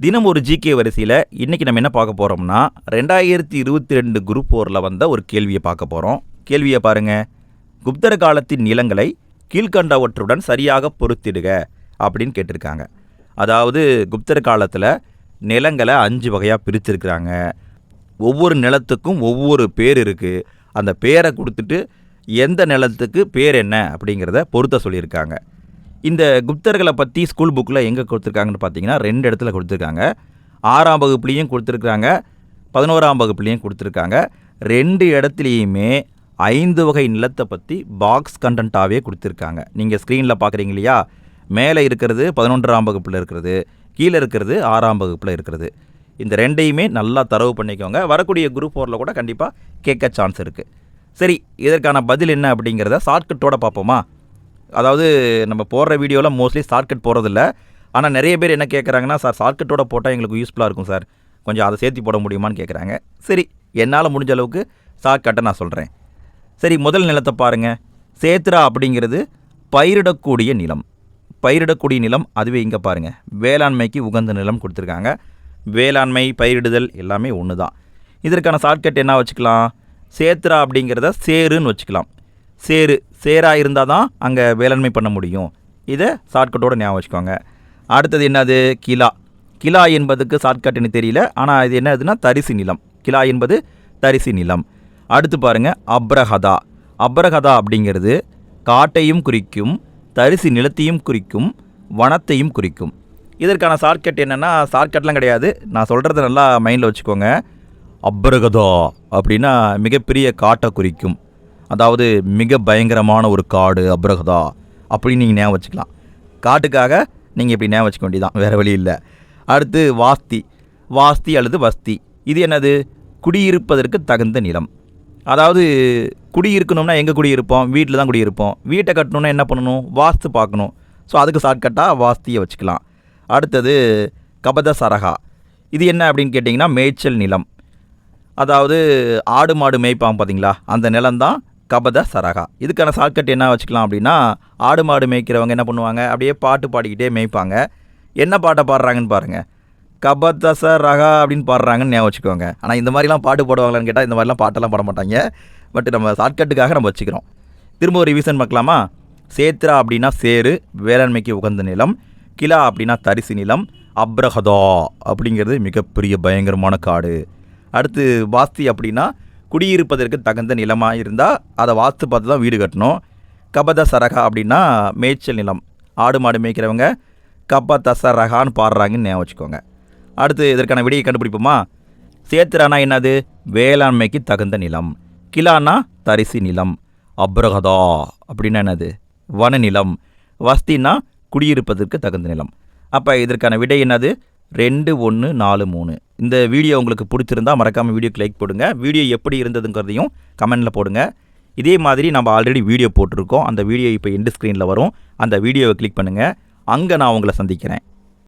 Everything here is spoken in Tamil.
தினம் ஒரு ஜிகே வரிசையில் இன்றைக்கி நம்ம என்ன பார்க்க போகிறோம்னா ரெண்டாயிரத்தி இருபத்தி ரெண்டு குரூப் ஓரில் வந்த ஒரு கேள்வியை பார்க்க போகிறோம் கேள்வியை பாருங்கள் குப்தர காலத்தின் நிலங்களை கீழ்கண்டவற்றுடன் சரியாக பொருத்திடுக அப்படின்னு கேட்டிருக்காங்க. அதாவது குப்தர காலத்தில் நிலங்களை அஞ்சு வகையாக பிரிச்சிருக்கிறாங்க. ஒவ்வொரு நிலத்துக்கும் ஒவ்வொரு பேர் இருக்குது அந்த பேரை கொடுத்துட்டு எந்த நிலத்துக்கு பேர் என்ன அப்படிங்கிறத பொருத்த சொல்லியிருக்காங்க. இந்த குப்தர்களை பற்றி ஸ்கூல் புக்கில் எங்கே கொடுத்துருக்காங்கன்னு பார்த்தீங்கன்னா ரெண்டு இடத்துல கொடுத்துருக்காங்க. ஆறாம் வகுப்புலேயும் கொடுத்துருக்காங்க பதினோராம் வகுப்புலேயும் கொடுத்துருக்காங்க. ரெண்டு இடத்துலையுமே ஐந்து வகை நிலத்தை பற்றி பாக்ஸ் கண்டென்ட்டாகவே கொடுத்துருக்காங்க. நீங்கள் ஸ்க்ரீனில் பார்க்குறீங்க இல்லையா? மேலே இருக்கிறது பதினொன்றாம் வகுப்பில் இருக்கிறது கீழே இருக்கிறது ஆறாம் வகுப்பில் இருக்கிறது. இந்த ரெண்டையுமே நல்லா தரவு பண்ணிக்கோங்க. வரக்கூடிய குரூப் ஃபோரில் கூட கண்டிப்பாக கேட்க சான்ஸ் இருக்குது சரி இதற்கான பதில் என்ன அப்படிங்கிறத ஷார்ட்கட்டோட பார்ப்போமா? அதாவது நம்ம போடுற வீடியோவில் மோஸ்ட்லி ஷார்ட்கட் போகிறதில்ல ஆனால் நிறைய பேர் என்ன கேட்குறாங்கன்னா சார் ஷார்ட்கட்டோட போட்டால் எங்களுக்கு யூஸ்ஃபுல்லாக இருக்கும் சார். கொஞ்சம் அதை சேர்த்து போட முடியுமான்னு கேட்குறாங்க சரி என்னால் முடிஞ்ச அளவுக்கு ஷார்ட்கட்டை நான் சொல்கிறேன் சரி முதல் நிலத்தை பாருங்கள் சேத்ரா அப்படிங்கிறது பயிரிடக்கூடிய நிலம். பயிரிடக்கூடிய நிலம் அதுவே இங்கே பாருங்கள் வேளாண்மைக்கு உகந்த நிலம் கொடுத்துருக்காங்க. வேளாண்மை பயிரிடுதல் எல்லாமே ஒன்று தான் இதற்கான ஷார்ட்கட் என்ன வச்சுக்கலாம்? சேத்ரா அப்படிங்கிறத சேருன்னு வச்சுக்கலாம். சேரு சேராக இருந்தால் தான் அங்கே வேளாண்மை பண்ண முடியும். இதை ஷார்ட்கட்டோடு ஞாபகம் வச்சுக்கோங்க. அடுத்தது என்னது? கிலா கிலா என்பதுக்கு ஷார்ட்கட்னு தெரியல. ஆனால் இது என்னதுன்னா தரிசு நிலம். கிலா என்பது தரிசு நிலம். அடுத்து பாருங்க அப்ரஹதா. அப்ரஹதா அப்படிங்கிறது காட்டையும் குறிக்கும் தரிசு நிலத்தையும் குறிக்கும் வனத்தையும் குறிக்கும். இதற்கான ஷார்ட்கட் என்னென்னா ஷார்ட்கட்லாம் கிடையாது. நான் சொல்கிறத நல்லா மைண்டில் வச்சுக்கோங்க. அப்ரகதா அப்படின்னா மிகப்பெரிய காட்டை குறிக்கும். அதாவது மிக பயங்கரமான ஒரு காடு அப்ரகதா அப்படின்னு நீங்கள் ஞாபகம் வச்சுக்கலாம். காட்டுக்காக நீங்கள் இப்படி ஞாபகம் வச்சுக்க வேண்டியதான் வேறு வழி இல்லை. அடுத்து வாஸ்தி வாஸ்தி அல்லது வஸ்தி. இது என்னது? குடியிருப்பதற்கு தகுந்த நிலம். அதாவது குடியிருக்கணும்னா எங்கே குடியிருப்போம்? வீட்டில் தான் குடியிருப்போம். வீட்டை கட்டணும்னா என்ன பண்ணணும்? வாஸ்து பார்க்கணும். ஸோ அதுக்கு ஷார்ட்கட்டாக வாஸ்தியை வச்சுக்கலாம். அடுத்தது கபத சரகா இது என்ன அப்படின்னு கேட்டிங்கன்னா மேய்ச்சல் நிலம். அதாவது ஆடு மாடு மேய்ப்பாங்க பார்த்தீங்களா அந்த நிலம்தான் கபத சரகா. இதுக்கான ஷார்ட்கட் என்ன வச்சுக்கலாம் அப்படின்னா ஆடு மாடு மேய்க்கிறவங்க என்ன பண்ணுவாங்க? அப்படியே பாட்டு பாடிக்கிட்டே மேய்ப்பாங்க. என்ன பாட்டை பாடுறாங்கன்னு பாருங்கள் ச ரகா அப்படின்னு பாடுறாங்கன்னு ஞாபகம் வச்சுக்கோங்க. ஆனால் இந்த மாதிரிலாம் பாட்டு போடுவாங்களான்னு கேட்டால் இந்த மாதிரிலாம் பாட்டெல்லாம் பாட மாட்டாங்க. பட் நம்ம ஷார்ட்கட்டுக்காக நம்ம வச்சுக்கிறோம். திரும்ப ஒரு ரிவிஷன் பார்க்கலாமா? சேத்ரா அப்படின்னா சேரு வேளாண்மைக்கு உகந்த நிலம். கிலா அப்படின்னா தரிசு நிலம். அப்ரஹதா அப்படிங்கிறது மிகப்பெரிய பயங்கரமான காடு. அடுத்து வாஸ்தி அப்படின்னா குடியிருப்பதற்கு தகுந்த நிலமாக இருந்தால் அதை வாஸ்து பார்த்து தான் வீடு கட்டணும். கபத சரகா அப்படின்னா மேய்ச்சல் நிலம். ஆடு மாடு மேய்க்கிறவங்க கப தசரகான்னு பாடுறாங்கன்னு ஞாபகம் வச்சுக்கோங்க. அடுத்து இதற்கான விடையை கண்டுபிடிப்போமா? சேத்திரானா என்னது? வேளாண்மைக்கு தகுந்த நிலம். கிலானா தரிசி நிலம். அப்ரகதா அப்படின்னா என்னது? வன நிலம். குடியிருப்பதற்கு தகுந்த நிலம். அப்போ இதற்கான விடை என்னது? ரெண்டு ஒன்று நாலு மூணு. இந்த வீடியோ உங்களுக்கு பிடிச்சிருந்தா மறக்காமல் வீடியோக்கு லைக் போடுங்க. வீடியோ எப்படி இருந்ததுங்கிறதையும் கமெண்டில் போடுங்க. இதே மாதிரி நம்ம ஆல்ரெடி வீடியோ போட்டிருக்கோம். அந்த வீடியோ இப்போ எண்டு ஸ்க்ரீனில் வரும். அந்த வீடியோவை கிளிக் பண்ணுங்கள் அங்கே நான் உங்களை சந்திக்கிறேன்.